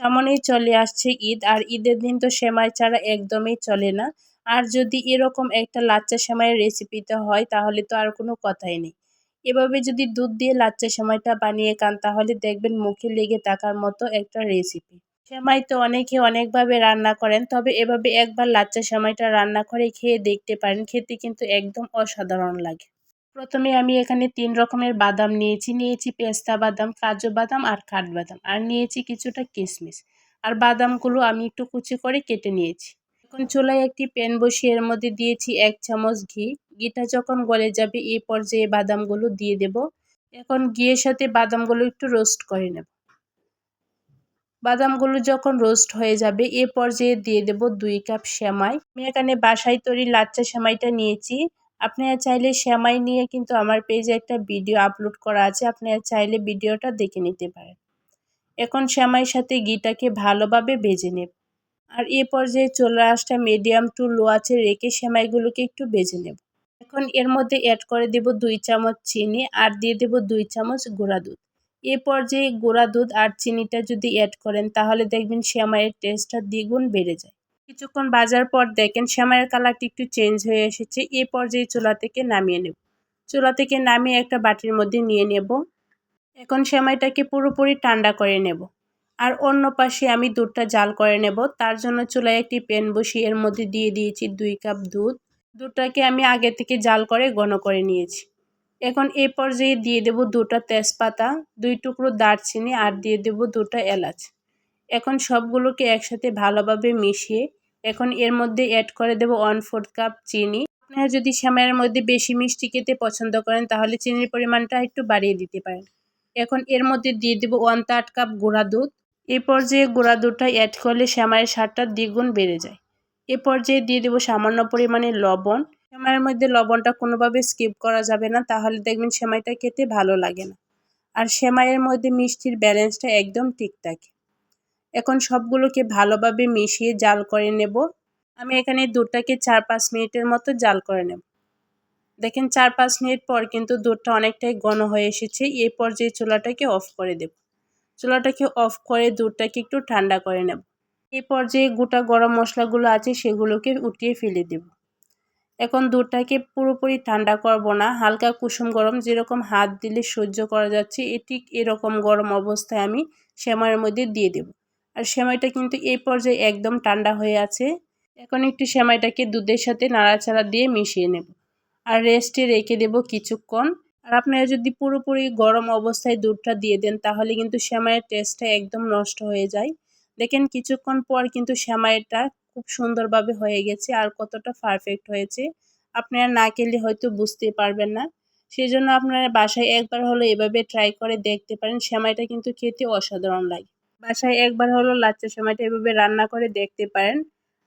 সামনেই চলে আসছে ঈদ, আর ঈদের দিন তো সেমাই ছাড়া একদমই চলে না। আর যদি এরকম একটা লাচ্চা সেমাইয়ের রেসিপিটা হয়, তাহলে তো আর কোনো কথাই নেই। এভাবে যদি দুধ দিয়ে লাচ্চা সেমাইটা বানিয়ে খান, তাহলে দেখবেন মুখে লেগে থাকার মতো একটা রেসিপি সেমাই তো অনেকে অনেকভাবে রান্না করেন, তবে এভাবে একবার লাচ্চা সেমাইটা রান্না করে খেয়ে দেখতে পারেন, খেতে কিন্তু একদম অসাধারণ লাগে। প্রথমে আমি এখানে তিন রকমের বাদাম নিয়েছি। নিয়েছি পেস্তা বাদাম, কাজু বাদাম আর কাঠবাদাম আর নিয়েছি কিছুটা কিশমিশ আর বাদামগুলো আমি একটু কুচি করে কেটে নিয়েছি। এখন চুলায় একটি প্যান বসিয়ে এর মধ্যে দিয়েছি এক চামচ ঘি। ঘিটা যখন গলে যাবে এই পর্যায়ে বাদামগুলো দিয়ে দেব। এখন ঘিয়ের সাথে বাদামগুলো একটু রোস্ট করে নেব। বাদামগুলো যখন রোস্ট হয়ে যাবে এ পর্যায়ে দিয়ে দেব দুই কাপ সেমাই। আমি এখানে বাসায় তৈরি লাচ্চা সেমাইটা নিয়েছি। আপনারা চাইলে সেমাই নিয়ে কিন্তু আমার পেজে একটা ভিডিও আপলোড করা আছে আপনারা চাইলে ভিডিওটা দেখে নিতে পারেন। এখন সেমাইয়ের সাথে ঘিটাকে ভালোভাবে ভেজে নেব। আর এ পর্যায়ে চলে আসটা মিডিয়াম টু লো আছে, রেখে সেমাইগুলোকে একটু ভেজে নেব। এখন এর মধ্যে অ্যাড করে দেব দুই চামচ চিনি আর দিয়ে দেব দুই চামচ গুঁড়া দুধ। এ পর্যায়ে গুঁড়া দুধ আর চিনিটা যদি অ্যাড করেন, তাহলে দেখবেন সেমাইয়ের টেস্টটা দ্বিগুণ বেড়ে যায়। কিছুক্ষণ বাজার পর দেখেন সেমাইয়ের কালারটি একটু চেঞ্জ হয়ে এসেছে। এ পর্যায়ে চুলা থেকে নামিয়ে নেব। চুলা থেকে নামিয়ে একটা বাটির মধ্যে নিয়ে নেব। এখন শ্যামাইটাকে পুরোপুরি ঠান্ডা করে নেব। আর অন্য পাশে আমি দুধটা জাল করে নেব। তার জন্য চুলায় একটি প্যান বসিয়ে এর মধ্যে দিয়ে দিয়েছি দুই কাপ দুধ। দুধটাকে আমি আগে থেকে জাল করে ঘন করে নিয়েছি। এখন এ পর্যায়ে দিয়ে দেব দুটা তেজপাতা, দুই টুকরো দারচিনি আর দিয়ে দেব দুটা এলাচ। এখন সবগুলোকে একসাথে ভালোভাবে মিশিয়ে এখন এর মধ্যে অ্যাড করে দেব ওয়ান ফোর্থ কাপ চিনি। আপনারা যদি শ্যামাইয়ের মধ্যে বেশি মিষ্টি খেতে পছন্দ করেন, তাহলে চিনির পরিমাণটা একটু বাড়িয়ে দিতে পারেন। এখন এর মধ্যে দিয়ে দেব ওয়ান থার্ড কাপ গুঁড়া দুধ। এ পর্যায়ে গুঁড়া দুধটা অ্যাড করলে শ্যামাইয়ের স্বাদটা দ্বিগুণ বেড়ে যায়। এ পর্যায়ে দিয়ে দেবো সামান্য পরিমাণে লবণ। সেমাইয়ের মধ্যে লবণটা কোনোভাবে স্কিপ করা যাবে না, তাহলে দেখবেন সেমাইটা খেতে ভালো লাগে না। আর সেমাইয়ের মধ্যে মিষ্টির ব্যালেন্সটা একদম ঠিক থাকে। এখন সবগুলোকে ভালোভাবে মিশিয়ে জাল করে নেব। আমি এখানে দুধটাকে চার পাঁচ মিনিটের মতো জাল করে নেব। দেখেন চার পাঁচ মিনিট পর কিন্তু দুধটা অনেকটাই ঘন হয়ে এসেছে। এই পর্যায়ে চুলাটাকে অফ করে দেব। চুলাটাকে অফ করে দুধটাকে একটু ঠান্ডা করে নেব। এই পর্যায়ে গোটা গরম মশলাগুলো আছে সেগুলোকে উঠিয়ে ফেলে দেব। এখন দুধটাকে পুরোপুরি ঠান্ডা করব না। হালকা কুসুম গরম যেরকম হাত দিলে সহ্য করা যাচ্ছে এটি এরকম গরম অবস্থায় আমি সেমাইয়ের মধ্যে দিয়ে দেব। আর সেমাইটা কিন্তু এই পর্যায়ে একদম ঠান্ডা হয়ে আছে। এখন একটু সেমাইটাকে দুধের সাথে নাড়াচাড়া দিয়ে মিশিয়ে নেব। আর রেস্টে রেখে দেব কিছুক্ষণ। আর আপনারা যদি পুরোপুরি গরম অবস্থায় দুধটা দিয়ে দেন, তাহলে কিন্তু সেমাইয়ের টেস্টটা একদম নষ্ট হয়ে যায়। দেখেন, কিছুক্ষণ পর কিন্তু সেমাইটা খুব সুন্দরভাবে হয়ে গেছে আর কতটা পারফেক্ট হয়েছে। আপনারা না খেলে হয়তো বুঝতে পারবেন না। সেই জন্য আপনারা বাসায় একবার হলো এভাবে ট্রাই করে দেখতে পারেন। সেমাইটা কিন্তু খেতে অসাধারণ লাগে। বাসায় একবার হলো লাচ্চা সময়টা এভাবে রান্না করে দেখতে পারেন।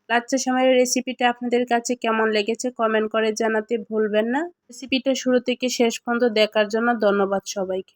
লাচ্চা সময়ের রেসিপিটা আপনাদের কাছে কেমন লেগেছে কমেন্ট করে জানাতে ভুলবেন না। রেসিপিটা শুরু থেকে শেষ পর্যন্ত দেখার জন্য ধন্যবাদ সবাইকে।